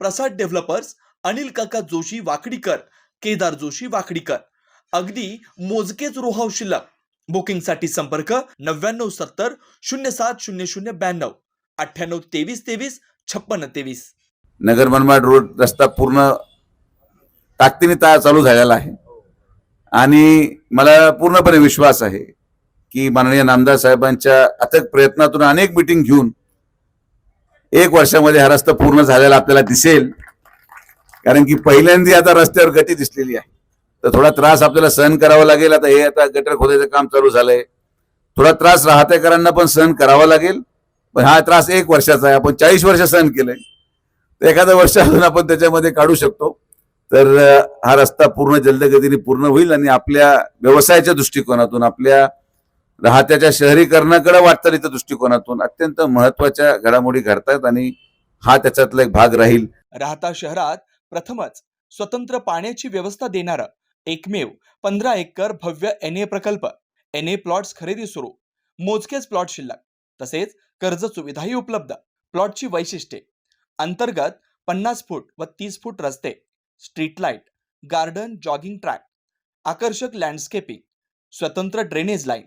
प्रसाद developers Anil काका जोशी वाकडीकर केदार जोशी वाकडीकर. अगदी मोजकेच रोहाव शिल्लक. बुकिंगसाठी संपर्क नव्याण्णव सत्तर शून्य सात शून्य शून्य ब्याण्णव. अठ्ठ्याण्णव तेवीस तेवीस छप्पन्न तेवीस. नगर मनमाड रोड रस्ता पूर्ण ताकदीने ता चालू झालेला आहे. आणि मला पूर्णपणे विश्वास आहे की माननीय नामदार साहेबांच्या अथक प्रयत्नातून अनेक मिटिंग घेऊन एक वर्षामध्ये हा रस्ता पूर्ण झालेला आपल्याला दिसेल. कारण की पहिल्यांदा आता रस्त्यावर गती दिसलेली आहे. तर थोडा त्रास आपल्याला सहन करावा लागेल. आता हे आता गटर खोदायचं काम चालू झालंय. थोडा त्रास राहतेकरांना पण सहन करावा लागेल. पण हा त्रास एक वर्षाचा आहे. आपण चाळीस वर्ष सहन केलंय. तर एखादं वर्ष अजून आपण त्याच्यामध्ये काढू शकतो. तर हा रस्ता पूर्ण जलदगतीने पूर्ण होईल आणि आपल्या व्यवसायाच्या दृष्टिकोनातून आपल्या राहत्याच्या शहरीकरणाकडे वाटचालीच्या दृष्टिकोनातून अत्यंत महत्त्वाच्या घडामोडी घडतात आणि हा त्याच्यातला एक भाग राहील. राहता शहरात प्रथमच स्वतंत्र पाण्याची व्यवस्था देणारं एकमेव पंधरा एकर भव्य एन ए प्रकल्प एन ए प्लॉट्स खरेदी सुरू मोजकेच प्लॉट शिल्लक तसेच कर्ज सुविधाही उपलब्ध. प्लॉटची वैशिष्ट्ये अंतर्गत पन्नास फूट व तीस फूट रस्ते street light garden jogging track आकर्षक लँडस्केपिंग स्वतंत्र ड्रेनेज लाईन